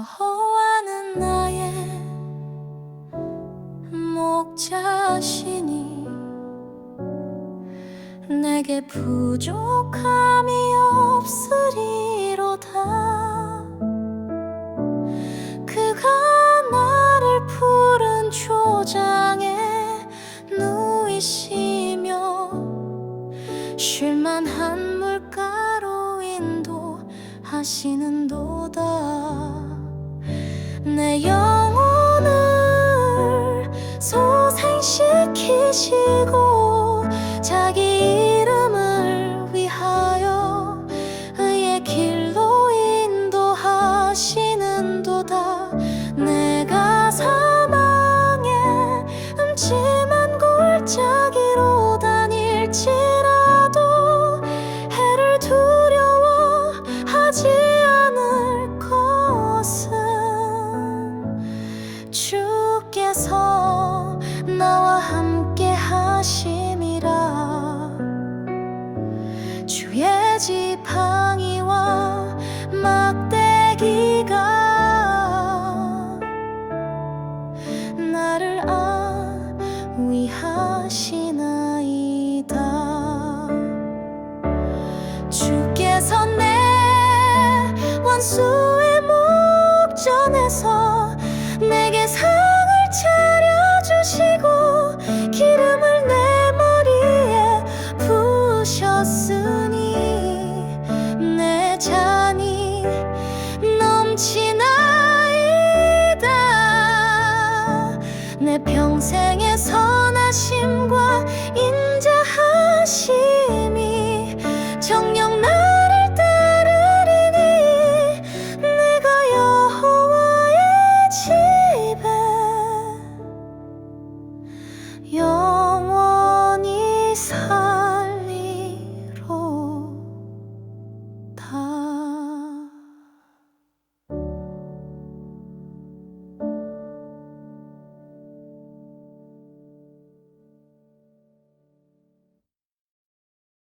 여호와는 나의 목자시니 내게 부족함이 없으리로다. 그가 나를 푸른 초장에 누이시며 쉴만한 물가로 인도하시는 도다 내 영혼을 소생시키시고 자기 주께서 나와 함께 하심이라. 주의 지팡이와 막대기가 나를 안위하시나이다. 주께서 내 원수 하셨으니 내 잔이 넘치나이다. 내 평생의 선하심과 인자하심.